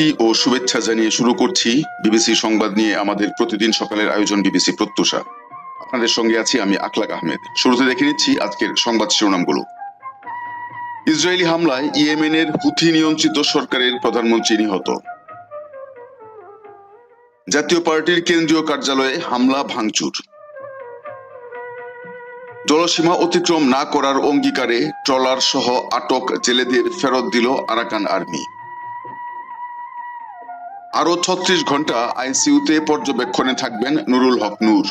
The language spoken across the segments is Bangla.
প্রীতি ও শুভেচ্ছা জানিয়ে শুরু করছি বিবিসি সংবাদ নিয়ে আমাদের প্রতিদিন সকালের আয়োজন বিবিসি প্রত্যুষা। আপনাদের সঙ্গে আছি আমি আকলাক আহমেদ। শুরুতে দেখে নিচ্ছি আজকের সংবাদ শিরোনামগুলো। ইসরায়েলি হামলায় ইয়েমেনের হুথি নিয়ন্ত্রিত সরকারের প্রধানমন্ত্রী নিহত। জাতীয় পার্টির কেন্দ্রীয় কার্যালয়ে হামলা ভাঙচুর। জলসীমা অতিক্রম না করার অঙ্গীকারে ট্রলার সহ আটক জেলেদের ফেরত দিল আরাকান আর্মি। আরও ছত্রিশ ঘণ্টা আইসিইউতে পর্যবেক্ষণে থাকবেন নুরুল হক নূর।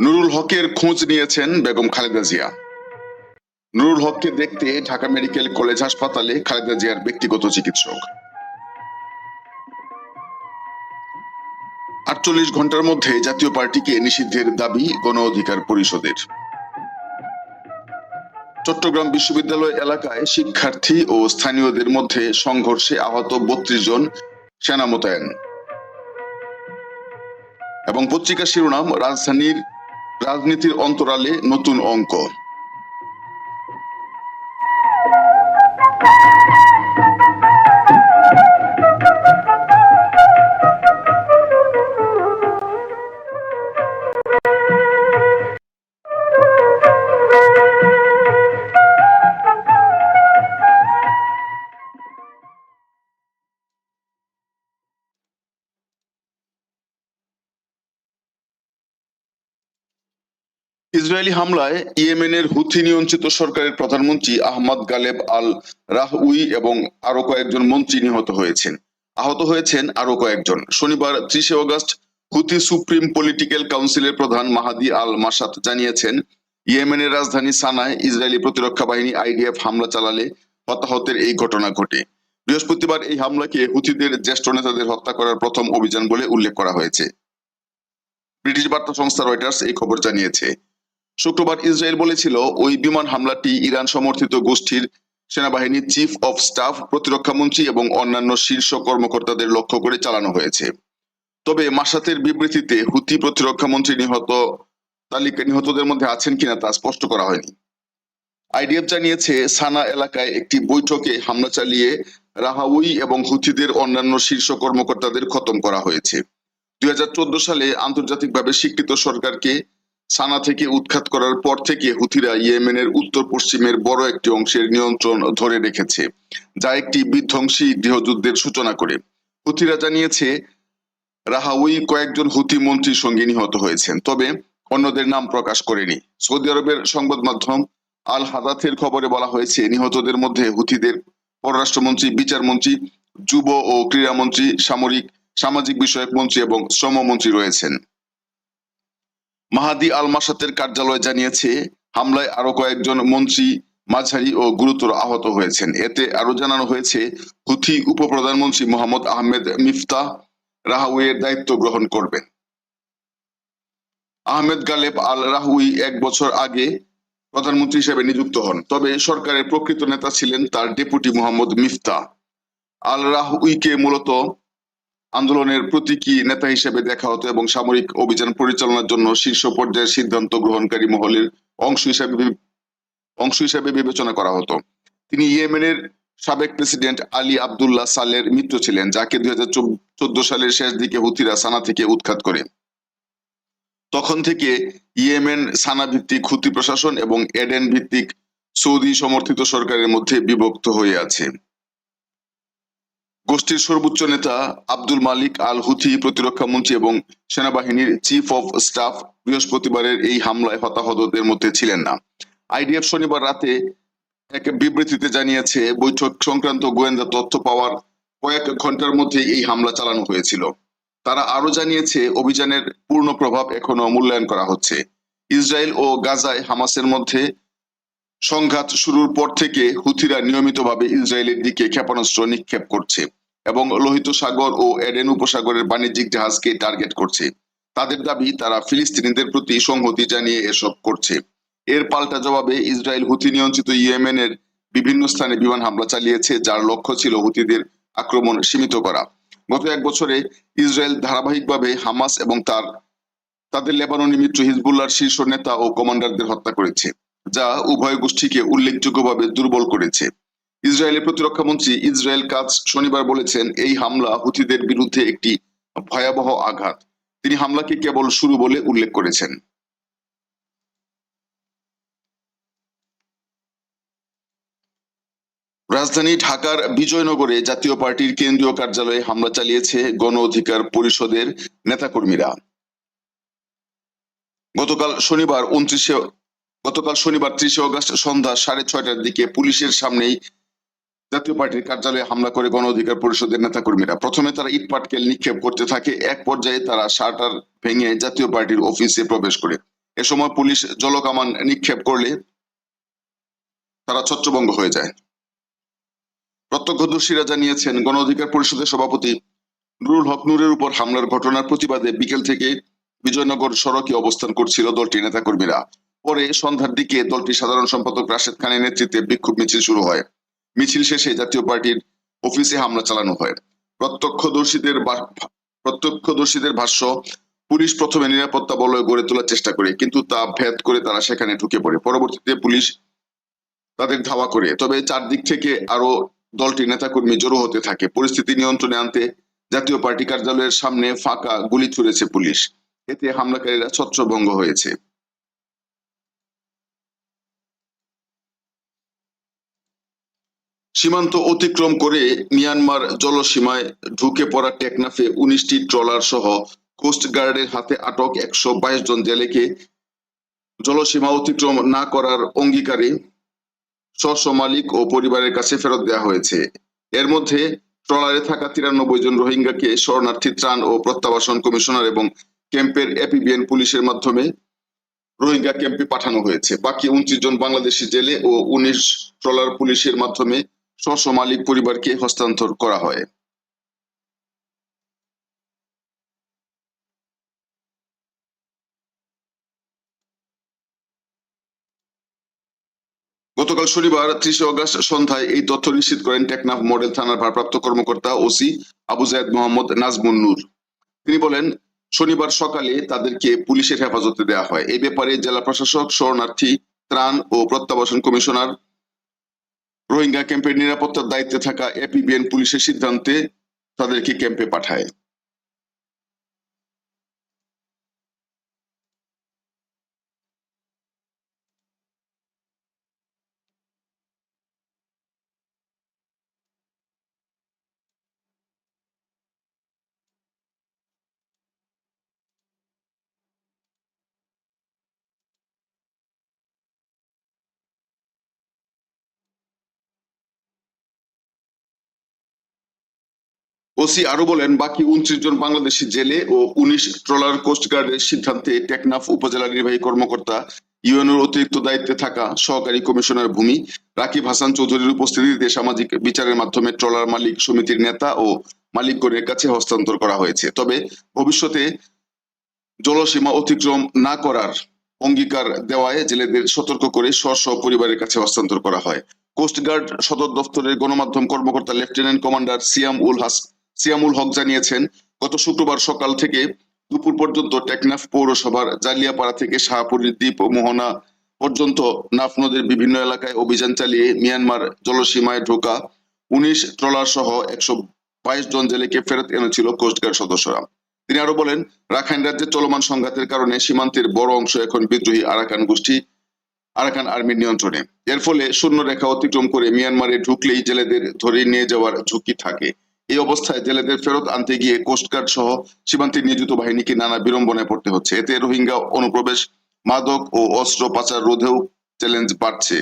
নুরুল হকের খোঁজ নিয়েছেন বেগম খালেদা জিয়া। নুরুল হককে দেখতে ঢাকা মেডিকেল কলেজ হাসপাতালে খালেদা জিয়ার ব্যক্তিগত চিকিৎসক। আটচল্লিশ ঘণ্টার মধ্যে জাতীয় পার্টিকে নিষিদ্ধের দাবি গণ অধিকার পরিষদের। চট্টগ্রাম বিশ্ববিদ্যালয় এলাকায় শিক্ষার্থী ও স্থানীয়দের মধ্যে সংঘর্ষে আহত বত্রিশ জন সেনা মোতায়েন। এবং পত্রিকা শিরোনাম, রাজধানীর রাজনীতির অন্তরালে নতুন অঙ্ক। ইসরায়েলি হামলায় ইয়েমেনের হুথি নিয়ন্ত্রিত সরকারের প্রধানমন্ত্রী আহমদ গালেব আল রাহউই এবং আরও কয়েকজন মন্ত্রী নিহত হয়েছেন। আহত হয়েছেন আরও কয়েকজন। শনিবার ত্রিশে অগস্ট হুথি সুপ্রিম পলিটিক্যাল কাউন্সিলের প্রধান মাহাদি আল মাসাত জানিয়েছেন, ইয়েমেনের রাজধানী সানায় ইসরায়েলি প্রতিরক্ষা বাহিনী আইডিএফ হামলা চালালে হতাহতের এই ঘটনা ঘটে। বৃহস্পতিবার এই হামলাকে হুথিদের জ্যেষ্ঠ নেতাদের হত্যা করার প্রথম অভিযান বলে উল্লেখ করা হয়েছে। ব্রিটিশ বার্তা সংস্থা রয়টার্স এই খবর জানিয়েছে। শুক্রবার ইসরায়েল বলেছিল, ওই বিমান হামলাটি ইরান সমর্থিত গোষ্ঠীর সেনাবাহিনীর চিফ অফ স্টাফ প্রতিরক্ষা মন্ত্রী এবং অন্যান্য শীর্ষ কর্মকর্তাদের লক্ষ্য করে চালানো হয়েছে। তবে মাসাতের বিবৃতিতে হুতি প্রতিরক্ষা মন্ত্রী নিহত, তালিকা নিহতদের মধ্যে আছেন কিনা তা স্পষ্ট করা হয়নি। আইডিএফ জানিয়েছে, সানা এলাকায় একটি বৈঠকে হামলা চালিয়ে রাহাউই এবং হুথিদের অন্যান্য শীর্ষ কর্মকর্তাদের খতম করা হয়েছে। দুই হাজার চোদ্দ সালে আন্তর্জাতিকভাবে স্বীকৃত সরকারকে সানা থেকে উৎখাত করার পর থেকে হুথিরা ইয়েমেনের উত্তর পশ্চিমের বড় একটি অংশের নিয়ন্ত্রণ ধরে রেখেছে, যা একটি বিধ্বংসী গৃহযুদ্ধের সূচনা করে। হুথিরা জানিয়েছে, রাহাউই কয়েকজন হুথি মন্ত্রীর সঙ্গে নিহত হয়েছেন, তবে অন্যদের নাম প্রকাশ করেনি। সৌদি আরবের সংবাদ মাধ্যম আল হাদাথের খবরে বলা হয়েছে, নিহতদের মধ্যে হুথিদের পররাষ্ট্রমন্ত্রী, বিচারমন্ত্রী, যুব ও ক্রীড়ামন্ত্রী, সামরিক, সামাজিক বিষয়ক মন্ত্রী এবং শ্রমমন্ত্রী রয়েছেন। মাহাদি আল মাসাতের কার্যালয় জানিয়েছে, হামলায় আরও কয়েকজন মন্ত্রী, মাঝারি ও গুরুতর আহত হয়েছেন। এতে আরও জানানো হয়েছে, হুথি উপপ্রধানমন্ত্রী মোহাম্মদ আহমেদ মিফতা রাহাউইয়ের দায়িত্ব গ্রহণ করবেন। আহমেদ গালেব আল রাহুই এক বছর আগে প্রধানমন্ত্রী হিসেবে নিযুক্ত হন, তবে সরকারের প্রকৃত নেতা ছিলেন তার ডেপুটি মোহাম্মদ মিফতা আল রাহুইকে মূলত আন্দোলনের প্রতীকী নেতা হিসেবে দেখা হতো এবং সামরিক অভিযান পরিচালনার জন্য শীর্ষ পর্যায়ের সিদ্ধান্ত গ্রহণকারী মহলের অংশ হিসাবে অংশ হিসেবে বিবেচনা করা হতো। তিনি ইয়েমেনের সাবেক প্রেসিডেন্ট আলী আব্দুল্লাহ সালের মিত্র ছিলেন, যাকে দুই হাজার চোদ্দ সালের শেষ দিকে হুতিরা সানা থেকে উৎখাত করে। তখন থেকে ইয়েমেন সানা ভিত্তিক হুতি প্রশাসন এবং এডেন ভিত্তিক সৌদি সমর্থিত সরকারের মধ্যে বিভক্ত হয়ে আছে। গোষ্ঠীর সর্বোচ্চ নেতা আব্দুল মালিক আল হুথি প্রতিরক্ষা মন্ত্রী এবং সেনাবাহিনীর চিফ অফ স্টাফ বৃহস্পতিবারের এই হামলায় হতাহতদের মধ্যে ছিলেন না। আইডিএফ শনিবার রাতে এক বিবৃতিতে জানিয়েছে, বৈঠক সংক্রান্ত গোয়েন্দা তথ্য পাওয়ার কয়েক ঘণ্টার মধ্যে এই হামলা চালানো হয়েছিল। তারা আরও জানিয়েছে, অভিযানের পূর্ণ প্রভাব এখনও মূল্যায়ন করা হচ্ছে। ইসরায়েল ও গাজায় হামাসের মধ্যে সংঘাত শুরুর পর থেকে হুথিরা নিয়মিতভাবে ইসরায়েলের দিকে ক্ষেপণাস্ত্র নিক্ষেপ করছে। এবং লোহিত সাগর ও এডেন উপসাগরের বাণিজ্যিক জাহাজকে টার্গেট করছে। তাদের দাবি, তারা ফিলিস্তিনিদের প্রতি সংহতি জানিয়ে এসব করছে। এর পাল্টা জবাবে ইসরায়েল হুথি নিয়ন্ত্রিত ইয়েমেনের বিভিন্ন স্থানে বিমান হামলা চালিয়েছে, যার লক্ষ্য ছিল হুথিদের আক্রমণ সীমিত করা। গত এক বছরে ইসরায়েল ধারাবাহিকভাবে হামাস এবং তার, তাদের লেবাননি মিত্র হিজবুল্লাহর শীর্ষ নেতা ও কমান্ডারদের হত্যা করেছে, যা উভয় গোষ্ঠীকে উল্লেখযোগ্যভাবে দুর্বল করেছে। ইসরায়েলের প্রতিরক্ষা মন্ত্রী ইসরায়েল কাজ শনিবার বলেছেন, এই হামলা হুথিদের বিরুদ্ধে একটি ভয়াবহ আঘাত। তিনি হামলাকে কেবল শুরু বলে উল্লেখ করেছেন। রাজধানী ঢাকার বিজয়নগরে জাতীয় পার্টির কেন্দ্রীয় কার্যালয়ে হামলা চালিয়েছে গণ অধিকার পরিষদের নেতাকর্মীরা। গতকাল শনিবার উনত্রিশে, গতকাল শনিবার ত্রিশে অগস্ট সন্ধ্যা সাড়ে ছয়টার দিকে পুলিশের সামনেই জাতীয় পার্টির কার্যালয়ে হামলা করে গণ অধিকার পরিষদের নেতাকর্মীরা। প্রথমে তারা ইট পাটকেল নিক্ষেপ করতে থাকে, এক পর্যায়ে তারা শাটার ভেঙে জাতীয় পার্টির অফিসে প্রবেশ করে। এ সময় পুলিশ জলকামান নিক্ষেপ করলে তারা ছত্রভঙ্গ হয়ে যায়। প্রত্যক্ষদর্শীরা জানিয়েছেন, গণ অধিকার পরিষদের সভাপতি নুরুল হক নূরের উপর হামলার ঘটনার প্রতিবাদে বিকেল থেকে বিজয়নগর সড়কে অবস্থান করছিল দলটির নেতাকর্মীরা। পরে সন্ধ্যার দিকে দলটির সাধারণ সম্পাদক রাশেদ খানের নেতৃত্বে বিক্ষোভ মিছিল শুরু হয়। মিছিল শেষে জাতীয় পার্টির অফিসে হামলা চালানো হয়। প্রত্যক্ষদর্শীদের প্রত্যক্ষদর্শীদের ভাষ্য, পুলিশ প্রথমে নিরাপত্তা বলয় গড়ে তোলার চেষ্টা করে, কিন্তু তা ভেদ করে তারা সেখানে ঢুকে পড়ে। পরবর্তীতে পুলিশ তাদের ধাওয়া করে। তবে চারদিক থেকে আরও দলটির নেতাকর্মী জড়ো হতে থাকে। পরিস্থিতি নিয়ন্ত্রণে আনতে জাতীয় পার্টি কার্যালয়ের সামনে ফাঁকা গুলি ছুড়েছে পুলিশ। এতে হামলাকারীরা ছত্রভঙ্গ হয়েছে। সীমান্ত অতিক্রম করে মিয়ানমার জলসীমায় ঢুকে পড়া টেকনাফে উনিশটি ট্রলার সহ কোস্ট গার্ডের হাতে আটক একশো বাইশ জন জেলেকে জলসীমা অতিক্রম না করার অঙ্গীকারে স্ব মালিক ও পরিবারের কাছে ফেরত দেওয়া হয়েছে। এর মধ্যে ট্রলারে থাকা তিরানব্বই জন রোহিঙ্গাকে শরণার্থী ত্রাণ ও প্রত্যাবাসন কমিশনার এবং ক্যাম্পের এপিবিএন পুলিশের মাধ্যমে রোহিঙ্গা ক্যাম্পে পাঠানো হয়েছে। বাকি উনত্রিশ জন বাংলাদেশি জেলে ও উনিশ ট্রলার পুলিশের মাধ্যমে স্ব মালিক পরিবারকে হস্তান্তর করা হয়। গতকাল শনিবার ত্রিশে অগস্ট সন্ধ্যায় এই তথ্য নিশ্চিত করেন টেকনাফ মডেল থানার ভারপ্রাপ্ত কর্মকর্তা ওসি আবু জায়দ মোহাম্মদ নাজমুন নূর। তিনি বলেন, শনিবার সকালে তাদেরকে পুলিশের হেফাজতে দেওয়া হয়। এই ব্যাপারে জেলা প্রশাসক, শরণার্থী, ত্রাণ ও প্রত্যাবাসন কমিশনার রোহিঙ্গা ক্যাম্পের নিরাপত্তার দায়িত্বে থাকা এপিবিএন পুলিশের সিদ্ধান্তে তাদেরকে ক্যাম্পে পাঠায়। ওসি আরও বলেন, বাকি উনত্রিশ জন বাংলাদেশি জেলে ও উনিশ ট্রলার কোস্টগার্ডের সিদ্ধান্তে টেকনাফ উপজেলা নির্বাহী কর্মকর্তা, ইউএনওর অতিরিক্ত দায়িত্বে থাকা সহকারী কমিশনার ভূমি রাকিব হাসান চৌধুরীর উপস্থিতিতে সামাজিক বিচারের মাধ্যমে ট্রলার মালিক সমিতির নেতা ও মালিকগণের কাছে হস্তান্তর করা হয়েছে। তবে ভবিষ্যতে জলসীমা অতিক্রম না করার অঙ্গীকার দেওয়ায় জেলেদের সতর্ক করে স্ব স্ব পরিবারের কাছে হস্তান্তর করা হয়। কোস্টগার্ড সদর দপ্তরের গণমাধ্যম কর্মকর্তা লেফটেন্যান্ট কমান্ডার সিয়াম উল হাস সিয়ামুল হক জানিয়েছেন, গত শুক্রবার সকাল থেকে দুপুর পর্যন্ত টেকনাফ পৌরসভার জালিয়াপাড়া থেকে শাহপুরীর দ্বীপ ও মোহনা পর্যন্ত নাফ নদীর বিভিন্ন এলাকায় অভিযান চালিয়ে মিয়ানমার জলসীমায় ঢোকা উনিশ ট্রলার সহ একশো বাইশ জন জেলেকে ফেরত এনেছিল কোস্টগার্ড সদস্যরা। তিনি আরও বলেন, রাখাইন রাজ্যে চলমান সংঘাতের কারণে সীমান্তের বড় অংশ এখন বিদ্রোহী আরাকান গোষ্ঠী, আরাকান আর্মির নিয়ন্ত্রণে। এর ফলে শূন্য রেখা অতিক্রম করে মিয়ানমারে ঢুকলেই জেলেদের ধরে নিয়ে যাওয়ার ঝুঁকি থাকে। এই অবস্থায় জেলেদের ফেরত আনতে গিয়ে কোস্টগার্ড সহ সীমান্তে নিয়োজিত বাহিনীকে নানা বিড়ম্বনায় পড়তে হচ্ছে। এতে রোহিঙ্গা অনুপ্রবেশ, মাদক ও অস্ত্র পাচার রোধেও চ্যালেঞ্জ বাড়ছে।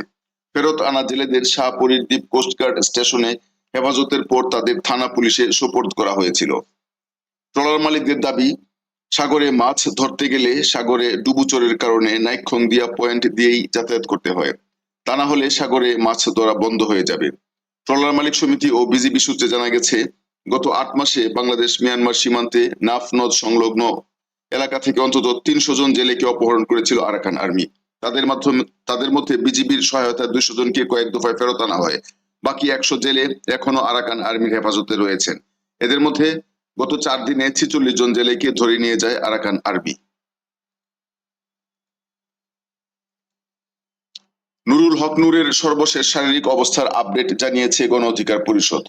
ফেরত আনা জেলেদের শাহপুরীর দ্বীপ কোস্টগার্ড স্টেশনে হেফাজতের পর তাদের থানা পুলিশে সোপর্দ করা হয়েছিল। ট্রলার মালিকদের দাবি, সাগরে মাছ ধরতে গেলে সাগরে ডুবুচরের কারণে নাইক্ষং দিয়া পয়েন্ট দিয়েই যাতায়াত করতে হয়। তা না হলে সাগরে মাছ ধরা বন্ধ হয়ে যাবে। ট্রলার মালিক সমিতি ও বিজিবি সূত্রে জানা গেছে, গত আট মাসে বাংলাদেশ মিয়ানমার সীমান্তে নাফ নদ সংলগ্ন এলাকা থেকে অন্তত তিনশো জন জেলেকে অপহরণ করেছিল আরাকান আর্মি। তাদের মাধ্যমে তাদের মধ্যে বিজিবির সহায়তায় দুইশো জনকে কয়েক দফায় ফেরত আনা হয়। বাকি একশো জেলে এখনও আরাকান আর্মির হেফাজতে রয়েছেন। এদের মধ্যে গত চার দিনে ছেচল্লিশ জন জেলেকে ধরে নিয়ে যায় আরাকান আর্মি। নুরুল হক নূরের সর্বশেষ শারীরিক অবস্থার আপডেট জানিয়েছে গণ অধিকার পরিষদ।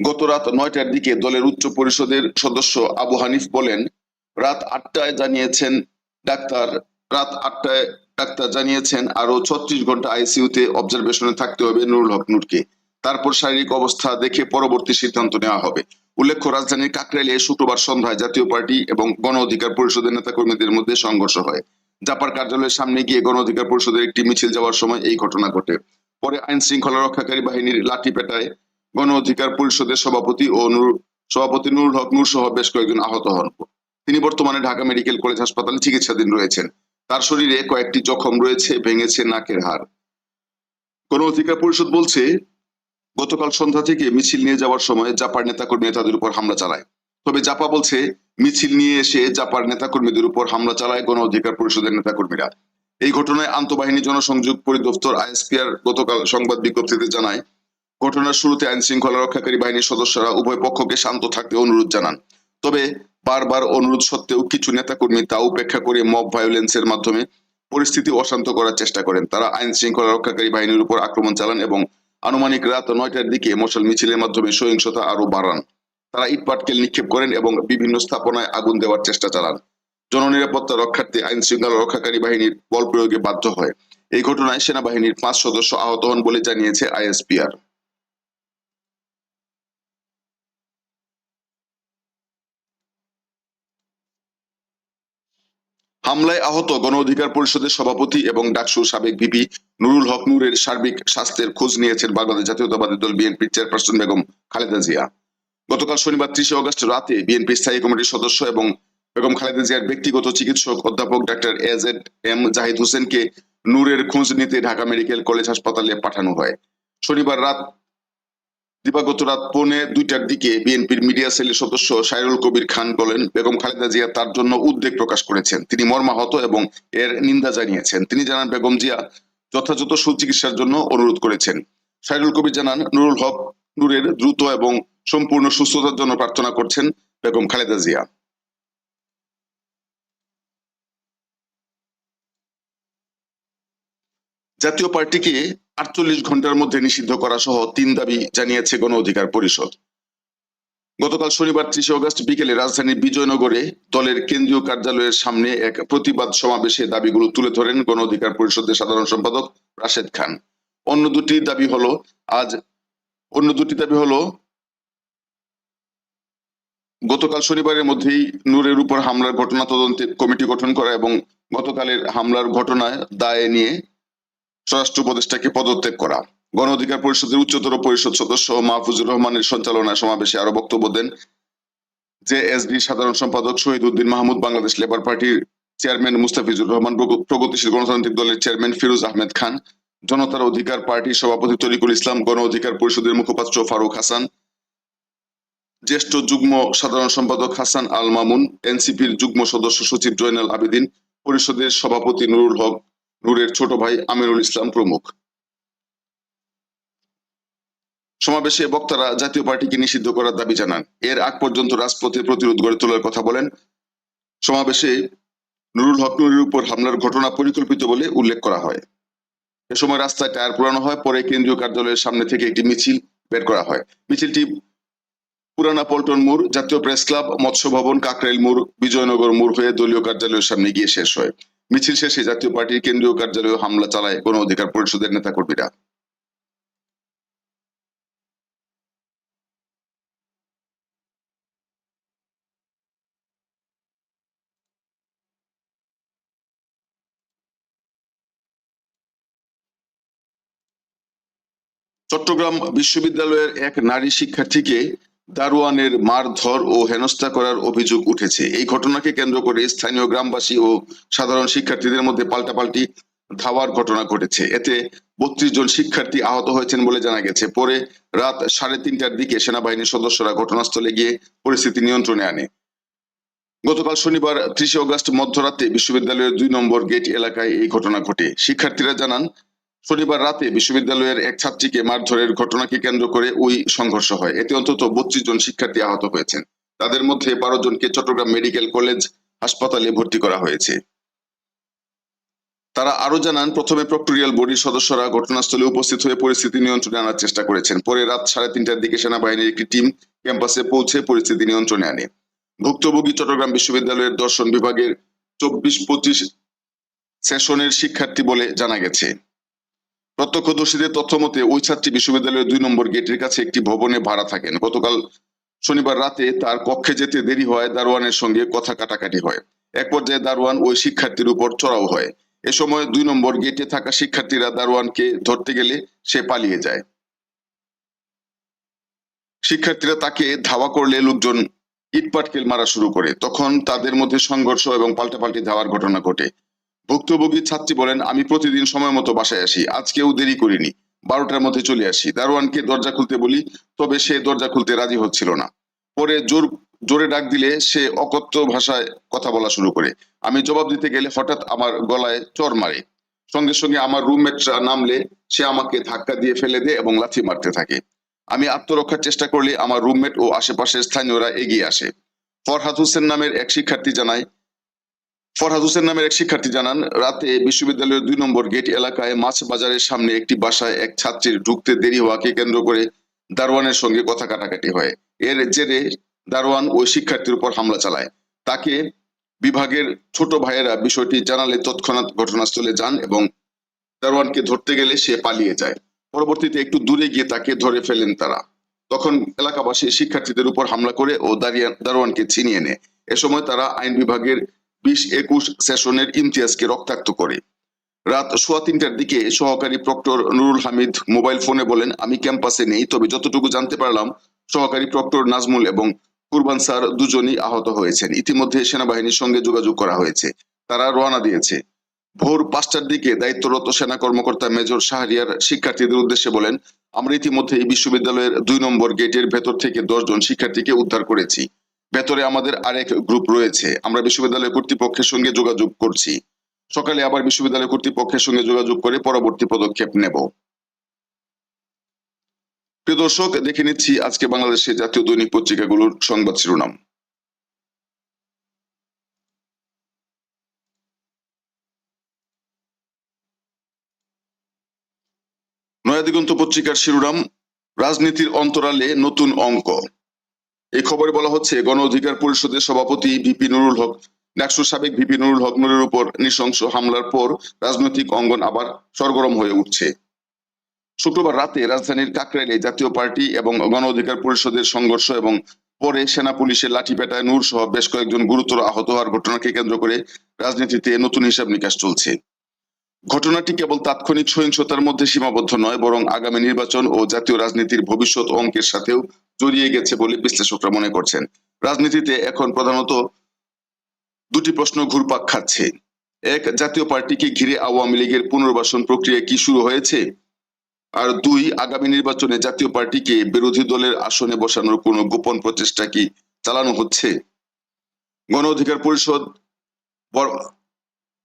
গত রাত নয়টার দিকে দলের উচ্চ পরিষদের সদস্য আবু হানিফ বলেন, রাত আটটায় জানিয়েছেন ডাক্তার, রাত আটটায় ডাক্তার জানিয়েছেন আরও ছত্রিশ ঘণ্টা আইসিইউতে অবজারভেশনে থাকতে হবে নুরুল হক নূরকে। তারপর শারীরিক অবস্থা দেখে পরবর্তী সিদ্ধান্ত নেওয়া হবে। উল্লেখ্য, রাজধানীর কাকরাইলে শুক্রবার সন্ধ্যায় জাতীয় পার্টি এবং গণ অধিকার পরিষদের নেতাকর্মীদের মধ্যে সংঘর্ষ হয়। জাপার কার্যালয়ের সামনে গিয়ে গণ অধিকার পরিষদের একটি মিছিল যাওয়ার সময় এই ঘটনা ঘটে। পরে আইন শৃঙ্খলা রক্ষাকারী বাহিনীর লাঠি পেটায় গণ অধিকার পরিষদের সভাপতি ও নুর সভাপতি নুরুল হক নূর সহ বেশ কয়েকজন আহত হন। তিনি বর্তমানে ঢাকা মেডিকেল কলেজ হাসপাতালে চিকিৎসাধীন রয়েছেন। তার শরীরে কয়েকটি জখম রয়েছে, ভেঙেছে নাকের হাড়। গণ অধিকার পরিষদ বলছে, গতকাল সন্ধ্যা থেকে মিছিল নিয়ে যাওয়ার সময় জাপার নেতাকর্মী তাদের উপর হামলা চালায়। তবে জাপা বলছে মিছিল নিয়ে এসে জাপার নেতাকর্মীদের উপর হামলা চালায় গণ অধিকার পরিষদের নেতাকর্মীরা। এই ঘটনায় আন্তঃবাহিনী জনসংযোগ পরিদপ্তর আইএসপিআর গতকাল সংবাদ বিজ্ঞপ্তিতে জানায়, ঘটনার শুরুতে আইন শৃঙ্খলা রক্ষাকারী বাহিনীর সদস্যরা উভয় পক্ষকে শান্ত থাকতে অনুরোধ জানান। তবে বারবার অনুরোধ সত্ত্বেও কিছু নেতাকর্মী তা উপেক্ষা করে মব ভায়োলেন্সের মাধ্যমে পরিস্থিতি অশান্ত করার চেষ্টা করেন। তারা আইন শৃঙ্খলা রক্ষাকারী বাহিনীর উপর আক্রমণ চালান এবং আনুমানিক রাত নয়টার দিকে মশাল মিছিলের মাধ্যমে সহিংসতা আরও বাড়ান। তারা ইট পাটকেল নিক্ষেপ করেন এবং বিভিন্ন স্থাপনায় আগুন দেওয়ার চেষ্টা চালান। জননিরাপত্তা রক্ষার্থে আইন শৃঙ্খলা রক্ষাকারী বাহিনীর বল প্রয়োগে বাধ্য হয়। এই ঘটনায় সেনাবাহিনীর পাঁচ সদস্য আহত হন বলে জানিয়েছে আইএসপিআর। হামলায় আহত গণ অধিকার পরিষদের সভাপতি এবং ডাকসুর সাবেক ভিপি নুরুল হক নূরের সার্বিক স্বাস্থ্যের খোঁজ নিয়েছেন বাংলাদেশ জাতীয়তাবাদী দল বিএনপির চেয়ারপারসন বেগম খালেদা জিয়া। গতকাল শনিবার ত্রিশে অগস্ট রাতে বিএনপি স্থায়ী কমিটির সদস্য এবং বেগম খালেদা জিয়ার ব্যক্তিগত চিকিৎসক অধ্যাপক ডাক্তার এজেড এম জাহিদ হোসেনকে নূরের খোঁজ নিতে ঢাকা মেডিকেল কলেজ হাসপাতালে পাঠানো হয়। শনিবার রাত, দিবাগত রাত পৌনে দুইটার দিকে বিএনপির মিডিয়া সেলের সদস্য সাইরুল কবির খান বলেন, বেগম খালেদা জিয়া তার জন্য উদ্বেগ প্রকাশ করেছেন। তিনি মর্মাহত এবং এর নিন্দা জানিয়েছেন। তিনি জানান, বেগম জিয়া যথাযথ সুচিকিৎসার জন্য অনুরোধ করেছেন। সাইরুল কবির জানান, নুরুল হক নূরের দ্রুত এবং সম্পূর্ণ সুস্থতার জন্য প্রার্থনা করছেন বেগম খালেদা জিয়া। জাতীয় পার্টিকে আটচল্লিশ ঘণ্টার মধ্যে নিষিদ্ধ করা সহ তিন দাবি জানিয়েছে গণ অধিকার পরিষদ। গতকাল শনিবার ত্রিশে অগস্ট বিকেলে রাজধানীর বিজয়নগরে দলের কেন্দ্রীয় কার্যালয়ের সামনে এক প্রতিবাদ সমাবেশে দাবিগুলো তুলে ধরেন গণ অধিকার পরিষদের সাধারণ সম্পাদক রাশেদ খান। অন্য দুটি দাবি হলো, আজ অন্য দুটি দাবি হলো গতকাল শনিবারের মধ্যেই নূরের উপর হামলার ঘটনা তদন্তে কমিটি গঠন করা এবং গতকালের হামলার ঘটনায় দায় নিয়ে স্বরাষ্ট্র উপদেষ্টাকে পদত্যাগ করা। গণ অধিকার পরিষদের উচ্চতর পরিষদ সদস্য মাহফুজুর রহমানের সঞ্চালনায় সমাবেশে আরও বক্তব্য দেন যে এসডি সাধারণ সম্পাদক শহীদ উদ্দিন মাহমুদ, বাংলাদেশ লেবার পার্টির চেয়ারম্যান মুস্তাফিজুর রহমান প্রগতিশীল গণতান্ত্রিক দলের চেয়ারম্যান ফিরোজ আহমেদ খান, জনতার অধিকার পার্টির সভাপতি তরিকুল ইসলাম, গণ অধিকার পরিষদের মুখপাত্র ফারুক হাসান জ্যেষ্ঠ যুগ্ম সাধারণ সম্পাদক হাসান আল মামুন, এনসিপির যুগ্ম সদস্য সচিব জয়নাল আবেদিন, পরিষদের সভাপতি নুরুল হক, নূরের ছোট ভাই আমিরুল ইসলাম প্রমুখ। সমাবেশে বক্তারা জাতীয় পার্টিকে নিষিদ্ধ করার দাবি জানান। এর আগ পর্যন্ত রাজপথে প্রতিরোধ গড়ে তোলার কথা বলেন। সমাবেশে নুরুল হক নুরের উপর হামলার ঘটনা পরিকল্পিত বলে উল্লেখ করা হয়। এ সময় রাস্তায় টায়ার পোড়ানো হয়, পরে কেন্দ্রীয় কার্যালয়ের সামনে থেকে একটি মিছিল বের করা হয়। মিছিলটি পুরানা পল্টন মোড়, জাতীয় প্রেস ক্লাব, মৎস্য ভবন, কাকরাইল মোড়, বিজয়নগর মোড় হয়ে দলীয় কার্যালয়ের সামনে গিয়ে শেষ হয়। মিছিল শেষে জাতীয় পার্টির কেন্দ্রীয় কার্যালয়ে হামলা চালায় গণ অধিকার পরিষদের নেতাকর্মীরা। চট্টগ্রাম বিশ্ববিদ্যালয়ের এক নারী শিক্ষার্থীকে দারোয়ানের মারধর ও হেনস্থা করার অভিযোগ উঠেছে। এই ঘটনাকে কেন্দ্র করে স্থানীয় গ্রামবাসী ও সাধারণ শিক্ষার্থীদের মধ্যে পাল্টাপাল্টি ধাওয়ার ঘটনা ঘটেছে। এতে বত্রিশ জন শিক্ষার্থী আহত হয়েছেন বলে জানা গেছে। পরে রাত সাড়ে তিনটার দিকে সেনাবাহিনীর সদস্যরা ঘটনাস্থলে গিয়ে পরিস্থিতি নিয়ন্ত্রণে আনে। গতকাল শনিবার ত্রিশে অগস্ট মধ্যরাতে বিশ্ববিদ্যালয়ের দুই নম্বর গেট এলাকায় এই ঘটনা ঘটে। শিক্ষার্থীরা জানান শনিবার রাতে বিশ্ববিদ্যালয়ের এক ছাত্রীকে মারধরের ঘটনাকে কেন্দ্র করে ওই সংঘর্ষ হয়। এতে অন্তত বত্রিশ জন শিক্ষার্থী আহত হয়েছেন। তাদের মধ্যে বারো জনকে চট্টগ্রাম মেডিকেল কলেজ হাসপাতালে ভর্তি করা হয়েছে। তারা আরও জানান, প্রথমে প্রক্টোরিয়াল বডির সদস্যরা ঘটনাস্থলে উপস্থিত হয়ে পরিস্থিতি নিয়ন্ত্রণে আনার চেষ্টা করেছেন। পরে রাত সাড়ে তিনটার দিকে সেনাবাহিনীর একটি টিম ক্যাম্পাসে পৌঁছে পরিস্থিতি নিয়ন্ত্রণে আনে। ভুক্তভোগী চট্টগ্রাম বিশ্ববিদ্যালয়ের দর্শন বিভাগের চব্বিশ পঁচিশ সেশনের শিক্ষার্থী বলে জানা গেছে। প্রত্যক্ষদর্শীদের তথ্য মতে, ওই ছাত্রী বিশ্ববিদ্যালয়ের দুই নম্বর গেটের কাছে একটি ভবনে ভাড়া থাকেন। গতকাল শনিবার রাতে তার কক্ষে যেতে দেরি হয়, দারোয়ানের সঙ্গে কথা কাটাকাটি হয়। এক পর্যায়ে দারোয়ান ওই শিক্ষার্থীর উপর চড়াও হয়। এ সময় দুই নম্বর গেটে থাকা শিক্ষার্থীরা দারোয়ানকে ধরতে গেলে সে পালিয়ে যায়। শিক্ষার্থীরা তাকে ধাওয়া করলে লোকজন ইটপাটকেল মারা শুরু করে। তখন তাদের মধ্যে সংঘর্ষ এবং পাল্টাপাল্টি ধাওয়ার ঘটনা ঘটে। ভুক্তভোগী ছাত্রী বলেন, আমি প্রতিদিন সময় মতো বাসায় আসি। আজকেও দেরি করিনি। বারোটার মধ্যে চলে আসি। দারোয়ানকে দরজা খুলতে বলি, তবে সে দরজা খুলতে রাজি হচ্ছিল না। পরে জোর, জোরে ডাক দিলে সে অকথ্য ভাষায় কথা বলা শুরু করে। আমি জবাব দিতে গেলে হঠাৎ আমার গলায় চর মারে। সঙ্গে সঙ্গে আমার রুমমেটরা নামলে সে আমাকে ধাক্কা দিয়ে ফেলে দেয় এবং লাথি মারতে থাকে। আমি আত্মরক্ষার চেষ্টা করলে আমার রুমমেট ও আশেপাশের স্থানীয়রা এগিয়ে আসে। ফরহাদ হোসেন নামের এক শিক্ষার্থী জানায় ফরহাদ হোসেন নামের এক শিক্ষার্থী জানান, রাতে বিশ্ববিদ্যালয়ের দুই নম্বর গেট এলাকায় মাছ বাজারের সামনে একটি বাসায় এক ছাত্রীর ঢুকতে দেরি হওয়াকে কেন্দ্র করে দারোয়ানের সঙ্গে কথা কাটাকাটি হয়। এর জেরে দারোয়ান ওই শিক্ষার্থীর উপর হামলা চালায়। তাকে বিভাগের ছোট ভাইয়েরা বিষয়টি জানালে তৎক্ষণাৎ ঘটনাস্থলে যান এবং দারোয়ানকে ধরতে গেলে সে পালিয়ে যায়। পরবর্তীতে একটু দূরে গিয়ে তাকে ধরে ফেলেন তারা। তখন এলাকাবাসী শিক্ষার্থীদের উপর হামলা করে ও দারিয়া- দারোয়ানকে ছিনিয়ে নেয়। এ সময় তারা আইন বিভাগের বিশ একুশ সেশনের ইমতিয়াজকে রক্তাক্ত করে। রাত সোয়া তিনটার দিকে সহকারী প্রক্টর নুরুল হামিদ মোবাইল ফোনে বলেন, আমি ক্যাম্পাসে নেই, তবে যতটুকু জানতে পারলাম, সহকারী প্রক্টর নাজমুল এবং কুরবান স্যার দুজনই আহত হয়েছেন। ইতিমধ্যে সেনাবাহিনীর সঙ্গে যোগাযোগ করা হয়েছে। তারা রওনা দিয়েছে। ভোর পাঁচটার দিকে দায়িত্বরত সেনা কর্মকর্তা মেজর শাহরিয়ার শিক্ষার্থীদের উদ্দেশ্যে বলেন, আমরা ইতিমধ্যে এই বিশ্ববিদ্যালয়ের দুই নম্বর গেটের ভেতর থেকে দশজন শিক্ষার্থীকে উদ্ধার করেছি। ভেতরে আমাদের আরেক গ্রুপ রয়েছে। আমরা বিশ্ববিদ্যালয় কর্তৃপক্ষের সঙ্গে যোগাযোগ করছি। সকালে আবার বিশ্ববিদ্যালয় কর্তৃপক্ষের সঙ্গে যোগাযোগ করে পরবর্তী পদক্ষেপ নেব। প্রিয় দর্শক, দেখে নিচ্ছি আজকে বাংলাদেশের জাতীয় দৈনিক পত্রিকাগুলোর সংবাদ শিরোনাম। নয়াদিগন্ত পত্রিকার শিরোনাম, রাজনীতির অন্তরালে নতুন অঙ্ক। এই খবরে বলা হচ্ছে, গণ অধিকার পরিষদের সভাপতি ভিপি নুরুল হক ডাকসুর সাবেক ভিপি নুরুল হক নুরের উপর নৃশংস হামলার পর রাজনৈতিক অঙ্গন আবার সরগরম হয়ে উঠছে। শুক্রবার রাতে রাজধানীর কাকরাইলে জাতীয় পার্টি এবং গণ অধিকার পরিষদের সংঘর্ষ এবং পরে সেনা পুলিশের লাঠিপেটায় নূর সহ বেশ কয়েকজন গুরুতর আহত হওয়ার ঘটনাকে কেন্দ্র করে রাজনীতিতে নতুন হিসাব নিকাশ চলছে। ঘটনাটি কেবল তাৎক্ষণিক সহিংসতার মধ্যে সীমাবদ্ধ নয়, বরং আগামী নির্বাচন ও জাতীয় রাজনীতির ভবিষ্যৎ অঙ্কের সাথেও জড়িয়ে গেছে বলে বিশ্লেষকরা মনে করছেন। রাজনীতিতে এখন প্রধানত দুটি প্রশ্ন ঘুরপাক খাচ্ছে। এক, জাতীয় পার্টিকে ঘিরে আওয়ামী লীগের পুনর্বাসন প্রক্রিয়া কি শুরু হয়েছে? আর দুই, আগামী নির্বাচনে জাতীয় পার্টিকে বিরোধী দলের আসনে বসানোর কোনো গোপন প্রচেষ্টা কি চালানো হচ্ছে? গণ অধিকার পরিষদ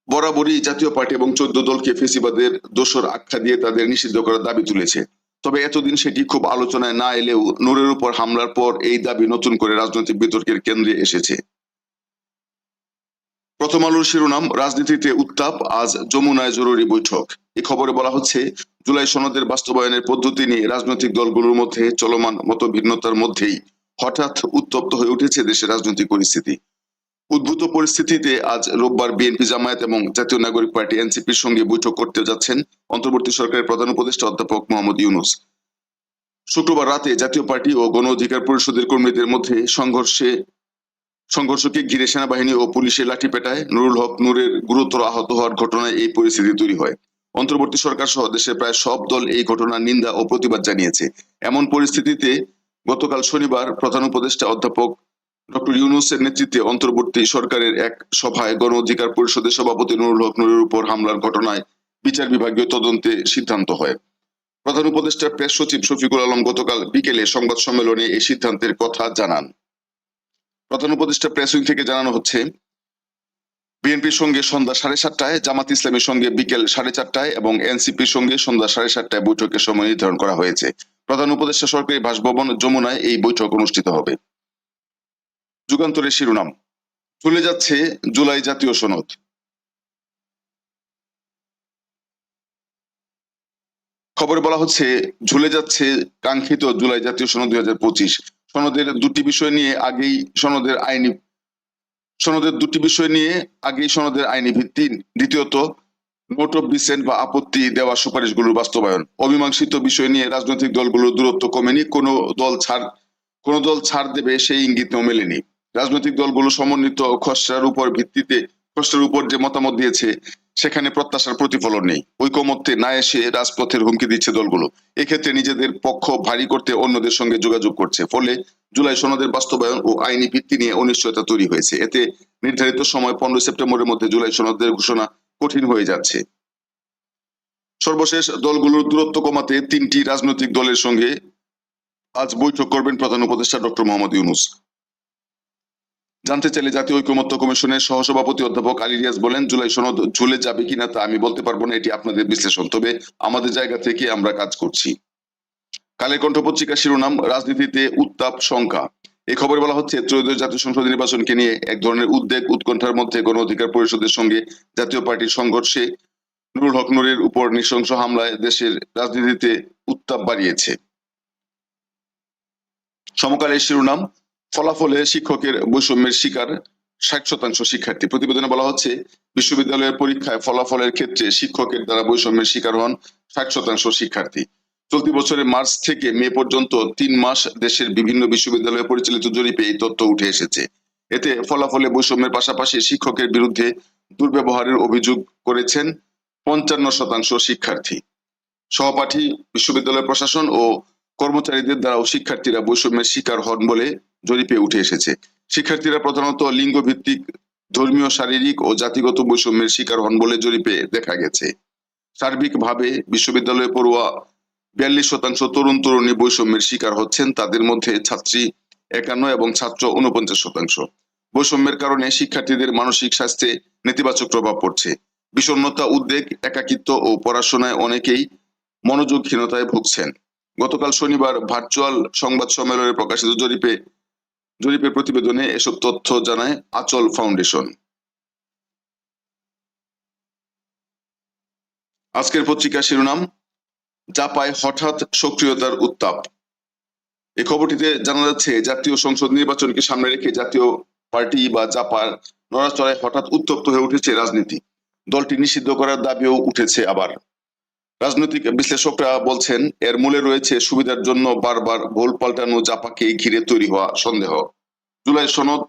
বরাবরই জাতীয় পার্টি এবং চোদ্দ দলকে ফেসিবাদের দোষর আখ্যা দিয়ে তাদের নিষিদ্ধ করার দাবি তুলেছে। তবে এতদিন সেটি খুব আলোচনায় না এলেও নূরের উপর হামলার পর এই দাবি নতুন করে রাজনৈতিক বিতর্কের কেন্দ্রে এসেছে। প্রথম আলোর শিরোনাম, রাজনীতিতে উত্তাপ, আজ যমুনায় জরুরি বৈঠক। এ খবরে বলা হচ্ছে, জুলাই সনদের বাস্তবায়নের পদ্ধতি নিয়ে রাজনৈতিক দলগুলোর মধ্যে চলমান মত ভিন্নতার মধ্যেই হঠাৎ উত্তপ্ত হয়ে উঠেছে দেশের রাজনৈতিক পরিস্থিতি। উদ্ভূত পরিস্থিতিতে আজ রোববার বিএনপি জামায়াত এবং জাতীয় নাগরিক পার্টি এনসিপির সঙ্গে বৈঠক করতে যাচ্ছেন অন্তর্বর্তী সরকারের প্রধান উপদেষ্টা অধ্যাপক মোহাম্মদ ইউনুস। শুক্রবার রাতে জাতীয় পার্টি ও গণ অধিকার পরিষদের কর্মীদের মধ্যে সংঘর্ষে, সংঘর্ষকে ঘিরে সেনাবাহিনী ও পুলিশের লাঠিপেটায় নুরুল হক নূরের গুরুতর আহত হওয়ার ঘটনায় এই পরিস্থিতি তৈরি হয়। অন্তর্বর্তী সরকার সহ দেশের প্রায় সব দল এই ঘটনার নিন্দা ও প্রতিবাদ জানিয়েছে। এমন পরিস্থিতিতে গতকাল শনিবার প্রধান উপদেষ্টা অধ্যাপক ডক্টর ইউনুসের নেতৃত্বে অন্তর্বর্তী সরকারের এক সভায় গণ অধিকার পরিষদের সভাপতি নুরুল হক নুরের উপর হামলার ঘটনায় বিচার বিভাগীয় তদন্তে সিদ্ধান্ত হয়। প্রধান উপদেষ্টা প্রেস সচিব শফিকুল আলম গতকাল বিকেলে সংবাদ সম্মেলনে এই সিদ্ধান্তের কথা জানান। প্রধান উপদেষ্টা প্রেস উইং থেকে জানানো হচ্ছে, বিএনপির সঙ্গে সন্ধ্যা সাড়ে সাতটায়, জামাত ইসলামের সঙ্গে বিকেল সাড়ে চারটায় এবং এনসিপির সঙ্গে সন্ধ্যা সাড়ে সাতটায় বৈঠকের সময় নির্ধারণ করা হয়েছে। প্রধান উপদেষ্টা সরকারি বাসভবন যমুনায় এই বৈঠক অনুষ্ঠিত হবে। যুগান্তরের শিরোনাম। চলে যাচ্ছে জুলাই জাতীয় সনদ। খবরে বলা হচ্ছে, ঝুলে যাচ্ছে কাঙ্ক্ষিত জুলাই জাতীয় সনদ দুই হাজার পঁচিশ। সনদের দুটি বিষয় নিয়ে আগেই সনদের আইনি, সনদের দুটি বিষয় নিয়ে আগেই সনদের আইনি ভিত্তি। দ্বিতীয়ত, নোট অফ ডিসেন্ট বা আপত্তি দেওয়া সুপারিশগুলোর বাস্তবায়ন। অমীমাংসিত বিষয় নিয়ে রাজনৈতিক দলগুলোর দূরত্ব কমেনি, কোনো দল ছাড়, কোন দল ছাড় দেবে সেই ইঙ্গিতও মেলেনি। রাজনৈতিক দলগুলো সমন্বিত খসড়ার উপর ভিত্তিতে, খসড়ার উপর যে মতামত দিয়েছে, সেখানে প্রত্যাশার প্রতিফলন নেই। ঐকমত্যে না এসে রাজপথের হুমকি দিচ্ছে দলগুলো। এক্ষেত্রে নিজেদের পক্ষ ভারী করতে অন্যদের সঙ্গে যোগাযোগ করছে। ফলে জুলাই সনদের বাস্তবায়ন ও আইনি ভিত্তি নিয়ে অনিশ্চয়তা তৈরি হয়েছে। এতে নির্ধারিত সময় পনেরোই সেপ্টেম্বরের মধ্যে জুলাই সনদের ঘোষণা কঠিন হয়ে যাচ্ছে। সর্বশেষ দলগুলোর দূরত্ব কমাতে তিনটি রাজনৈতিক দলের সঙ্গে আজ বৈঠক করবেন প্রধান উপদেষ্টা ডক্টর মোহাম্মদ ইউনুস। জানতে চাইলে জাতীয় ঐকমত্য কমিশনের সহসভাপতি অধ্যাপক আলী রিয়াজ বলেন, জুলাই সনদ ঝুলে যাবে কিনা তা আমি বলতে পারব না, এটি আপনাদের বিশ্লেষণ। তবে আমাদের জায়গা থেকে আমরা কাজ করছি। কালের কণ্ঠ পত্রিকার শিরোনাম, রাজনীতিতে উত্তাপ শঙ্কা। এই খবরে বলা হচ্ছে, ত্রয়োদশ জাতীয় সংসদ নির্বাচনকে নিয়ে এক ধরনের উদ্বেগ উৎকণ্ঠার মধ্যে গণ অধিকার পরিষদের সঙ্গে জাতীয় পার্টির সংঘর্ষে নুরুল হক নুরের উপর নৃশংস হামলায় দেশের রাজনীতিতে উত্তাপ বাড়িয়েছে। সমকালের শিরোনাম ফলাফলে শিক্ষকের বৈষম্যের শিকার ষাট শতাংশ শিক্ষার্থী। প্রতিবেদনে বলা হচ্ছে, বিশ্ববিদ্যালয়ের পরীক্ষায় ফলাফলের ক্ষেত্রে শিক্ষকের দ্বারা বৈষম্যের শিকার হন ষাট শতাংশ শিক্ষার্থী। চলতি বছরের মার্চ থেকে মে পর্যন্ত তিন মাস দেশের বিভিন্ন বিশ্ববিদ্যালয়ে পরিচালিত জরিপে এই তথ্য উঠে এসেছে। এতে ফলাফলে বৈষম্যের পাশাপাশি শিক্ষকের বিরুদ্ধে দুর্ব্যবহারের অভিযোগ করেছেন পঞ্চান্ন শতাংশ শিক্ষার্থী। সহপাঠী, বিশ্ববিদ্যালয় প্রশাসন ও কর্মচারীদের দ্বারাও শিক্ষার্থীরা বৈষম্যের শিকার হন বলে জরিপে উঠে এসেছে। শিক্ষার্থীরা প্রধানত লিঙ্গ ভিত্তিক ধর্মীয়, শারীরিক ও জাতিগত বৈষম্যের শিকার হন বলে জরিপে দেখা গেছে। সার্বিকভাবে বিশ্ববিদ্যালয়ে পড়ুয়া বিয়াল্লিশ শতাংশ তরুণ তরুণী বৈষম্যের শিকার হচ্ছেন, তাদের মধ্যে ছাত্রী একান্ন এবং ছাত্র উনপঞ্চাশ শতাংশ। বৈষম্যের কারণে শিক্ষার্থীদের মানসিক স্বাস্থ্যে নেতিবাচক প্রভাব পড়ছে। বিষণ্ণতা, উদ্বেগ, একাকিত্ব ও পড়াশোনায় অনেকেই মনোযোগহীনতায় ভুগছেন। গতকাল শনিবার ভার্চুয়াল সংবাদ সম্মেলনে প্রকাশিত জরিপে জরিপের প্রতিবেদনে এসব তথ্য জানায় আচল ফাউন্ডেশন। আজকের পত্রিকা শিরোনাম, জাপায় হঠাৎ সক্রিয়তার উত্তাপ। এই খবরটিতে জানা যাচ্ছে, জাতীয় সংসদ নির্বাচনকে সামনে রেখে জাতীয় পার্টি বা জাপার নড়াচড়ায় হঠাৎ উত্তপ্ত হয়ে উঠেছে রাজনীতি। দলটি নিষিদ্ধ করার দাবিও উঠেছে আবার। রাজনৈতিক বিশ্লেষকরা বলছেন, এর মূলে রয়েছে সুবিধার জন্য বারবার ভোল পাল্টানো জাপাকে ঘিরে তৈরি হওয়া সন্দেহ। জুলাই সনদ,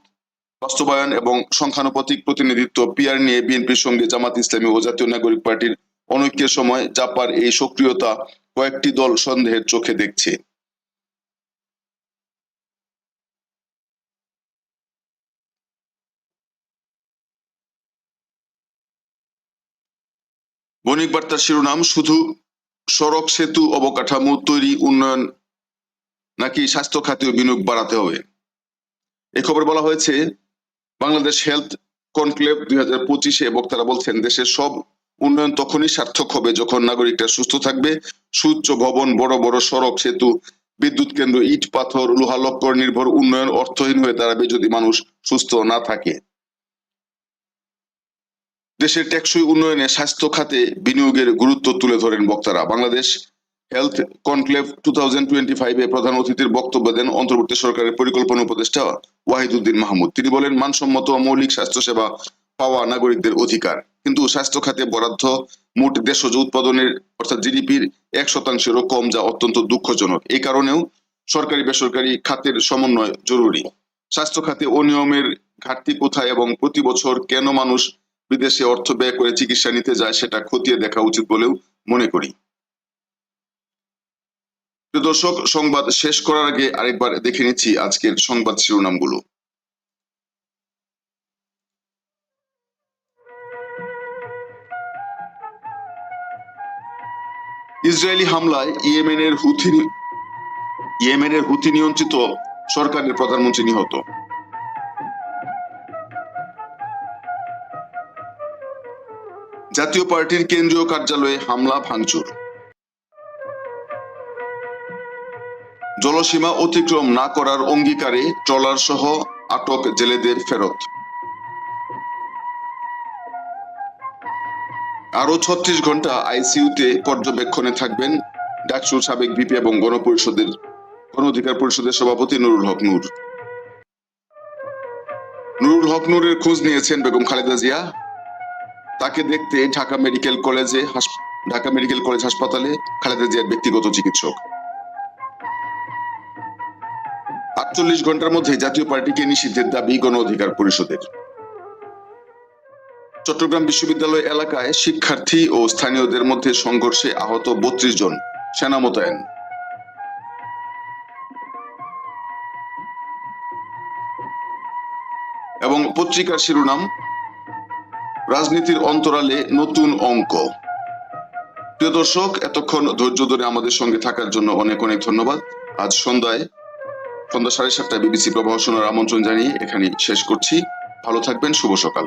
বাস্তবায়ন এবং সংখ্যানুপাতিক প্রতিনিধিত্ব পিয়ার নিয়ে বিএনপির সঙ্গে জামাত ইসলামী ও জাতীয় নাগরিক পার্টির অনৈক্যের সময় জাপার এই সক্রিয়তা কয়েকটি দল সন্দেহের চোখে দেখছে। বণিক বার্তার শিরোনাম শুধু সড়ক, সেতু, অবকাঠামো তৈরি উন্নয়ন নাকি স্বাস্থ্য খাতেও বিনিয়োগ বাড়াতে হবে? এই খবর বলা হয়েছে, বাংলাদেশ হেলথ কনক্লেভ দুই হাজার পঁচিশে বক্তারা বলছেন, দেশের সব উন্নয়ন তখনই সার্থক হবে যখন নাগরিকরা সুস্থ থাকবে। সুউচ্চ ভবন, বড় বড় সড়ক, সেতু, বিদ্যুৎ কেন্দ্র, ইট, পাথর, লোহা, লক্কর নির্ভর উন্নয়ন অর্থহীন হয়ে দাঁড়াবে যদি মানুষ সুস্থ না থাকে। দেশের টেকসই উন্নয়নে স্বাস্থ্য খাতে বিনিয়োগের গুরুত্ব তুলে ধরেন বক্তারা। Bangladesh health conclave two thousand twenty ফাইভে প্রধান অতিথির বক্তব্য দেন অন্তর্বর্তী সরকারের পরিকল্পনা উপদেষ্টা ওয়াহিদুদ্দিন মাহমুদ। তিনি বলেন, মানসম্মত মৌলিক স্বাস্থ্যসেবা পাওয়া নাগরিকদের অধিকার। কিন্তু স্বাস্থ্য খাতে বরাদ্দ মোট দেশজ উৎপাদনের অর্থাৎ জিডিপির এক শতাংশেরও কম, যা অত্যন্ত দুঃখজনক। এই কারণেও সরকারি বেসরকারি খাতের সমন্বয় জরুরি। স্বাস্থ্য খাতে অনিয়মের ঘাটতি কোথায় এবং প্রতি বছর কেন মানুষ বিদেশে অর্থ ব্যয় করে চিকিৎসা নিতে যায়, সেটা খতিয়ে দেখা উচিত বলেও মনে করি। দর্শক, সংবাদ শেষ করার আগে আরেকবার দেখে নিচ্ছি আজকের সংবাদ শিরোনামগুলো। ইসরায়েলি হামলায় ইয়েমেনের হুথি ইয়েমেনের হুথি নিয়ন্ত্রিত সরকারের প্রধানমন্ত্রী নিহত। জাতীয় পার্টির কেন্দ্রীয় কার্যালয়ে হামলা, ভাঙচুর। জলসীমা অতিক্রম না করার অঙ্গীকারে ট্রলার সহ আটক জেলেদের ফেরত। আরও ছত্রিশ ঘণ্টা আইসিইউতে পর্যবেক্ষণে থাকবেন ডাকসুর সাবেক বিপি এবং গণপরিষদের গণ অধিকার পরিষদের সভাপতি নুরুল হক নূর। নুরুল হক নূরের খোঁজ নিয়েছেন বেগম খালেদা জিয়া। তাকে দেখতে ঢাকা মেডিকেল কলেজে ঢাকা মেডিকেল কলেজ হাসপাতালে খালেদা জিয়ার ব্যক্তিগত চিকিৎসক। আটচল্লিশ ঘণ্টার মধ্যে জাতীয় পার্টিকে নিষিদ্ধের দাবি গণ অধিকার পরিষদের। চট্টগ্রাম বিশ্ববিদ্যালয় এলাকায় শিক্ষার্থী ও স্থানীয়দের মধ্যে সংঘর্ষে আহত বত্রিশ জন সেনা মোতায়েন। এবং পত্রিকার শিরোনাম রাজনীতির অন্তরালে নতুন অঙ্ক। প্রিয় দর্শক, এতক্ষণ ধৈর্য ধরে আমাদের সঙ্গে থাকার জন্য অনেক অনেক ধন্যবাদ। আজ সন্ধ্যায়, সন্ধ্যা সাড়ে সাতটায় বিবিসি প্রভাষণার আমন্ত্রণ জানিয়ে এখানে শেষ করছি। ভালো থাকবেন, শুভ সকাল।